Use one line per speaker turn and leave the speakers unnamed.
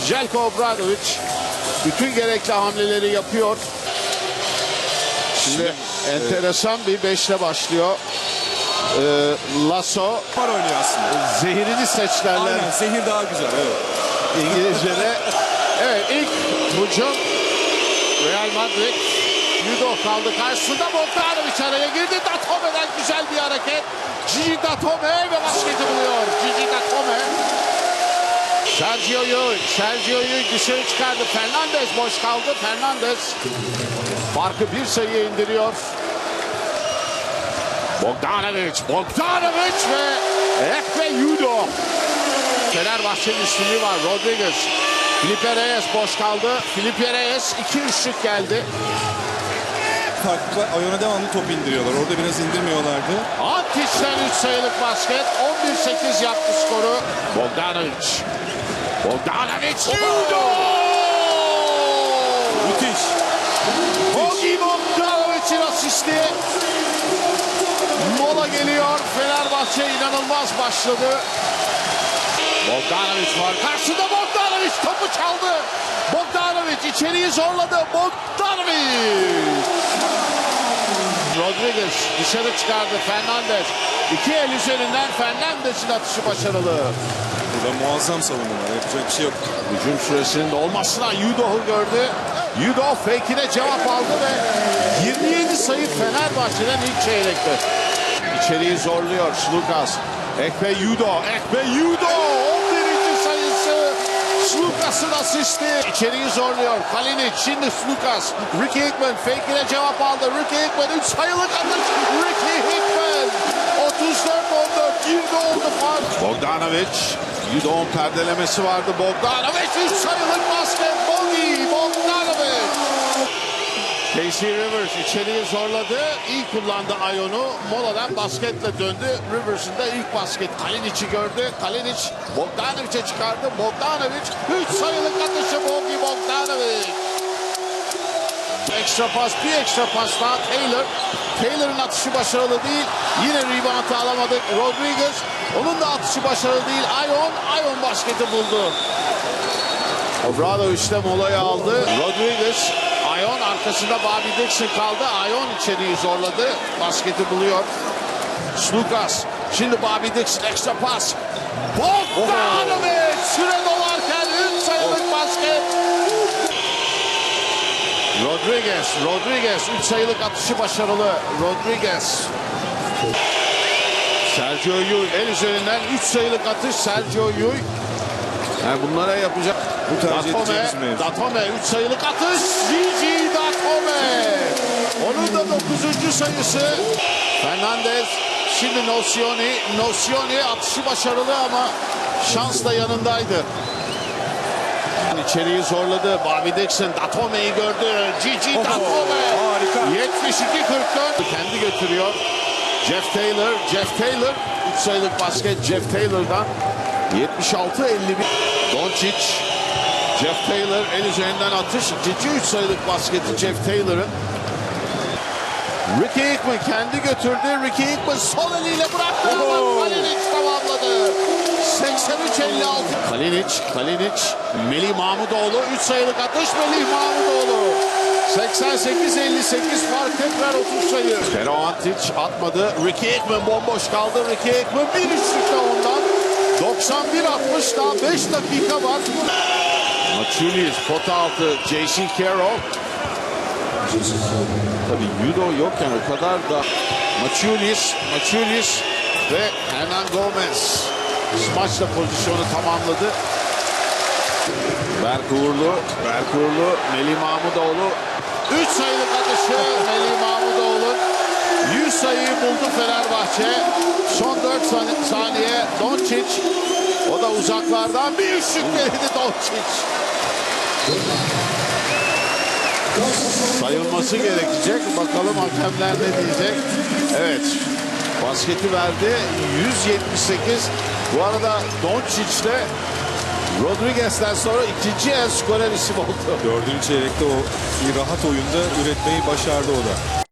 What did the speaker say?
Jelko Obradovic bütün gerekli hamleleri yapıyor. Şimdi enteresan bir beşle başlıyor. Ee, Lasso
Var oynuyor aslında.
zehirini seç derler
Aynen zehir daha güzel evet.
İngilizce'de. Evet ilk hücum Real Madrid. Judo kaldı karşısında Bogdanovic araya girdi. Datome'den güzel bir hareket. Gigi Datome ve basketi buluyor. Gigi Datome. Sergio'yu, Sergio'yu dışarı çıkardı. Fernandez boş kaldı. Fernandez farkı bir sayıya indiriyor. Bogdanovic, Bogdanovic ve Ekve Yudo. Fenerbahçe'nin üstünlüğü var. Rodriguez. Felipe Reyes boş kaldı. Felipe Reyes iki üçlük geldi.
Farklı. Ayona devamlı top indiriyorlar. Orada biraz indirmiyorlardı.
Antic'ten 3 sayılık basket. 11-8 yaptı skoru. Bogdanovic. Bogdanovic. Yudo!
Müthiş.
Bogi Bogdanovic'in asisti. Mola geliyor. Fenerbahçe inanılmaz başladı. Bogdanovic var. Karşıda Bogdanovic topu çaldı. Bogdanovic içeriği zorladı. Bogdanovic. Rodriguez dışarı çıkardı. Fernandez. İki el üzerinden Fernandez'in atışı başarılı.
Burada muazzam savunma var. Yapacak bir şey yok.
Hücum süresinin olmasına Yudoh'u gördü. Yudoh fake'ine cevap aldı ve 27 sayı Fenerbahçe'den ilk çeyrekte. İçeriği zorluyor Slukas. Ekpe Yudo, Ekpe Yudo 11. sayısı. Slukas'ın asisti. İçeriği zorluyor. Kalinic, şimdi Slukas. Ricky Hickman fake'ine cevap aldı. Ricky Hickman 3 sayılık atış. Ricky Hickman 34-14 girdi oldu fark. Bogdanovic. Yudo'nun perdelemesi vardı. Bogdanovic 3 sayılık basket. Bogi Bogdanovic. Casey Rivers içeriği zorladı. İyi kullandı Ayon'u. Moladan basketle döndü. Rivers'ın da ilk basket. Kalinic'i gördü. Kalinic Bogdanovic'e çıkardı. Bogdanovic 3 sayılık atışı Bogi Bogdanovic. Ekstra pas, bir ekstra pas daha Taylor. Taylor'ın atışı başarılı değil. Yine rebound alamadık. Rodriguez. Onun da atışı başarılı değil. Ayon, Ayon basketi buldu. Obradovic de molayı aldı. Rodriguez, Ayon arkasında Bobby Dixon kaldı. Ayon içeriği zorladı. Basketi buluyor. Slukas. Şimdi Bobby Dixon ekstra pas. Bogdanovic Rodriguez, Rodriguez 3 sayılık atışı başarılı. Rodriguez. Sergio Yul el üzerinden 3 sayılık atış Sergio Yul. Yani bunlara yapacak.
Bu tercih edeceğimiz mevzu.
Datome 3 sayılık atış. Gigi Datome. Onun da 9. sayısı. Fernandez. Şimdi Nocioni. Nocioni atışı başarılı ama şans da yanındaydı. İçeriği zorladı. Bobby Dixon Datome'yi gördü. Gigi Datome.
harika.
72-44. Kendi götürüyor. Jeff Taylor. Jeff Taylor. 3 sayılık basket Jeff Taylor'dan. 76-51. Doncic. Jeff Taylor el üzerinden atış. Cici 3 sayılık basketi Jeff Taylor'ın. Ricky Hickman kendi götürdü. Ricky Hickman sol eliyle bıraktı. Kalinic tamamladı. 83-56. Kalinic, Kalinic, Melih Mahmudoğlu 3 sayılık atış Melih Mahmudoğlu. 88-58 fark tekrar 30 sayı. Pero Antic atmadı. Ricky Hickman bomboş kaldı. Ricky Hickman bir üçlükte ondan. 91-60 daha 5 dakika var. Machulis pot altı J.C. Carroll. Tabii Yudo yokken o kadar da Machulis, Machulis ve Hernan Gomez maçla pozisyonu tamamladı. Berk Uğurlu, Berk Uğurlu, Melih Mahmudoğlu 3 sayılık atışı Melih Mahmudoğlu 100 sayıyı buldu Fenerbahçe. Son 4 sani- saniye Doncic o da uzaklardan bir üçlük denedi Doncic. Sayılması gerekecek. Bakalım hakemler ne diyecek. Evet. Basketi verdi. 178. Bu arada Doncic de Rodriguez'den sonra ikinci en skorer isim oldu.
Dördüncü çeyrekte o rahat oyunda üretmeyi başardı o da.